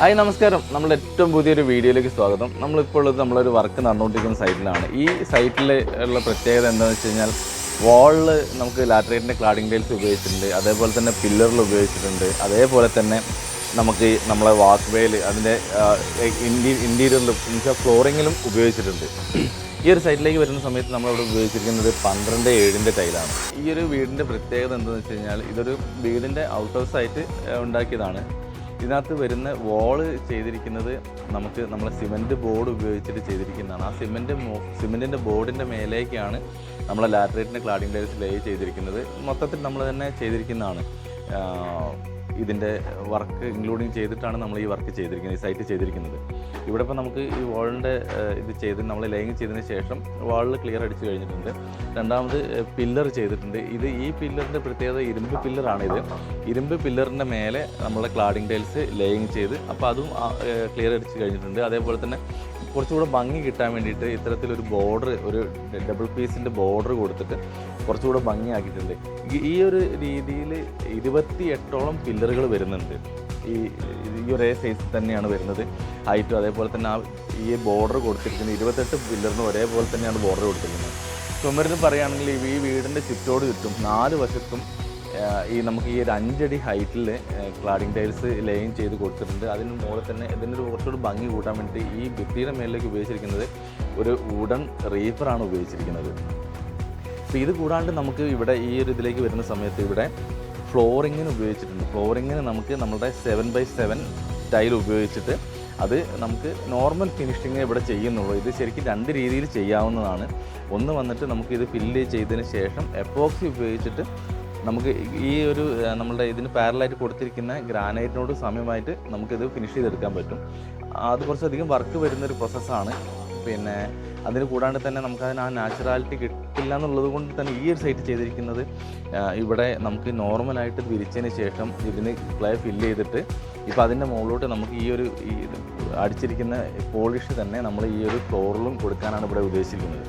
Hi നമസ്കാരം. നമ്മുടെ ഏറ്റവും പുതിയൊരു വീഡിയോയിലേക്ക് സ്വാഗതം. നമ്മളിപ്പോൾ ഉള്ളത് നമ്മളൊരു വർക്ക് നടന്നുകൊണ്ടിരിക്കുന്ന സൈറ്റിലാണ് ഈ സൈറ്റിൽ ഉള്ള പ്രത്യേകത എന്താണെന്ന് വെച്ച് കഴിഞ്ഞാൽ വാളിൽ നമുക്ക് ലാറ്ററേറ്റിന്റെ ക്ലാഡിംഗ് ടൈൽസ് ഉപയോഗിച്ചിട്ടുണ്ട്. അതേപോലെ തന്നെ പില്ലറിൽ ഉപയോഗിച്ചിട്ടുണ്ട്. അതേപോലെ തന്നെ നമുക്ക് നമ്മളെ വാക്ക് വേയിൽ അതിന്റെ ഇന്റീ ഇന്റീരിയറിലും എന്നുവെച്ചാൽ ഫ്ലോറിങ്ങിലും ഉപയോഗിച്ചിട്ടുണ്ട്. ഈ ഒരു സൈറ്റിലേക്ക് വരുന്ന സമയത്ത് നമ്മളിവിടെ ഉപയോഗിച്ചിരിക്കുന്നത് പന്ത്രണ്ട് ഏഴിന്റെ ടൈലാണ് ഈ ഒരു വീടിന്റെ പ്രത്യേകത എന്താണെന്ന് വെച്ച് കഴിഞ്ഞാൽ ഇതൊരു വീടിന്റെ ഔട്ട് ഹൗസ് ആയിട്ട് ഉണ്ടാക്കിയതാണ്. ഇതിനകത്ത് വരുന്ന വോൾ ചെയ്തിരിക്കുന്നത് നമുക്ക് നമ്മളെ സിമെന്റ് ബോർഡ് ഉപയോഗിച്ചിട്ട് ചെയ്തിരിക്കുന്നതാണ്. ആ സിമെന്റ് സിമെന്റിന്റെ ബോർഡിന്റെ മേലേക്കാണ് നമ്മളെ ലാറ്ററേറ്റിന്റെ ക്ലാഡിംഗ് ടൈൽസ് ലേ ചെയ്തിരിക്കുന്നത്. മൊത്തത്തിൽ നമ്മൾ തന്നെ ചെയ്തിരിക്കുന്നതാണ്. ഇതിന്റെ വർക്ക് ഇൻക്ലൂഡിങ് ചെയ്തിട്ടാണ് നമ്മൾ ഈ വർക്ക് ചെയ്തിരിക്കുന്നത് ഈ സൈറ്റ് ചെയ്തിരിക്കുന്നത്. ഇവിടെ ഇപ്പോൾ നമുക്ക് ഈ വാളിന്റെ ഇത് ചെയ്ത് നമ്മൾ ലൈങ് ചെയ്തതിന് ശേഷം വാളിൽ ക്ലിയർ അടിച്ച് കഴിഞ്ഞിട്ടുണ്ട്. രണ്ടാമത് പില്ലർ ചെയ്തിട്ടുണ്ട്. ഇത് ഈ പില്ലറിന്റെ പ്രത്യേകത ഇരുമ്പ് പില്ലറാണിത് ഇരുമ്പ് പില്ലറിന്റെ മേലെ നമ്മളെ ക്ലാഡിംഗ് ടൈൽസ് ലേയിങ് ചെയ്ത് അപ്പോൾ അതും ക്ലിയർ അടിച്ച് കഴിഞ്ഞിട്ടുണ്ട്. അതേപോലെ തന്നെ കുറച്ചുകൂടെ ഭംഗി കിട്ടാൻ വേണ്ടിയിട്ട് ഇത്തരത്തിലൊരു ബോർഡർ ഒരു ഡബിൾ പീസിന്റെ ബോർഡർ കൊടുത്തിട്ട് കുറച്ചുകൂടെ ഭംഗിയാക്കിയിട്ടുണ്ട്. ഈ- ഒരു രീതിയിൽ ഇരുപത്തി എട്ടോളം പില്ലറുകൾ വരുന്നുണ്ട്. ഈ ഈ ഒരേ സൈസിൽ തന്നെയാണ് വരുന്നത്. ഹൈറ്റും അതേപോലെ തന്നെ ആ ഈ ബോർഡർ കൊടുത്തിരിക്കുന്നത് ഇരുപത്തെട്ട് പില്ലറിന് ഒരേപോലെ തന്നെയാണ് ബോർഡർ കൊടുത്തിരിക്കുന്നത്. ചുമരിന് പറയുകയാണെങ്കിൽ ഈ വീടിന്റെ ചുറ്റോട് ചുറ്റും നാല് വശത്തും ഈ നമുക്ക് ഈ ഒരു അഞ്ചടി ഹൈറ്റിൽ ക്ലാഡിംഗ് ടൈൽസ് ലേയിങ് ചെയ്ത് കൊടുത്തിട്ടുണ്ട്. അതിന് മുകളിൽ തന്നെ ഇതിനൊരു കുറച്ചുകൂടി ഭംഗി കൂട്ടാൻ വേണ്ടി ഈ ഭിത്തിയുടെ മേലിലേക്ക് ഉപയോഗിച്ചിരിക്കുന്നത് ഒരു വുഡൻ റീഫറാണ് ഉപയോഗിച്ചിരിക്കുന്നത്. അപ്പോൾ ഇത് കൂടാണ്ട് നമുക്ക് ഇവിടെ ഈ ഒരു ഇതിലേക്ക് വരുന്ന സമയത്ത് ഇവിടെ ഫ്ലോറിങ്ങിന് ഉപയോഗിച്ചിട്ടുണ്ട്. ഫ്ലോറിങ്ങിന് നമുക്ക് നമ്മുടെ സെവൻ ബൈ സെവൻ ടൈൽ ഉപയോഗിച്ചിട്ട് അത് നമുക്ക് നോർമൽ ഫിനിഷിങ് ഇവിടെ ചെയ്യുന്നുള്ളൂ. ഇത് ശരിക്കും രണ്ട് രീതിയിൽ ചെയ്യാവുന്നതാണ്. ഒന്ന് വന്നിട്ട് നമുക്ക് ഇത് ഫില്ല് ചെയ്തതിന് ശേഷം എപ്പോക്സി ഉപയോഗിച്ചിട്ട് നമുക്ക് ഈ ഒരു നമ്മളുടെ ഇതിന് പാരലായിട്ട് കൊടുത്തിരിക്കുന്ന ഗ്രാനൈറ്റിനോട് സമയമായിട്ട് നമുക്കിത് ഫിനിഷ് ചെയ്തെടുക്കാൻ പറ്റും. അത് കുറച്ചധികം വർക്ക് വരുന്നൊരു പ്രോസസ്സാണ് പിന്നെ അതിന് കൂടാണ്ട് തന്നെ നമുക്കതിന് ആ നാച്ചുറാലിറ്റി കിട്ടില്ല എന്നുള്ളത് കൊണ്ട് തന്നെ ഈ ഒരു സൈറ്റ് ചെയ്തിരിക്കുന്നത് ഇവിടെ നമുക്ക് നോർമലായിട്ട് വിരിച്ചതിന് ശേഷം ഇതിന് ക്ലേ ഫില്ല് ചെയ്തിട്ട് ഇപ്പോൾ അതിന്റെ മുകളിലോട്ട് നമുക്ക് ഈ ഒരു അടിച്ചിരിക്കുന്ന പോളിഷ് തന്നെ നമ്മൾ ഈ ഒരു ഫ്ലോറിലും കൊടുക്കാനാണ് ഇവിടെ ഉദ്ദേശിക്കുന്നത്.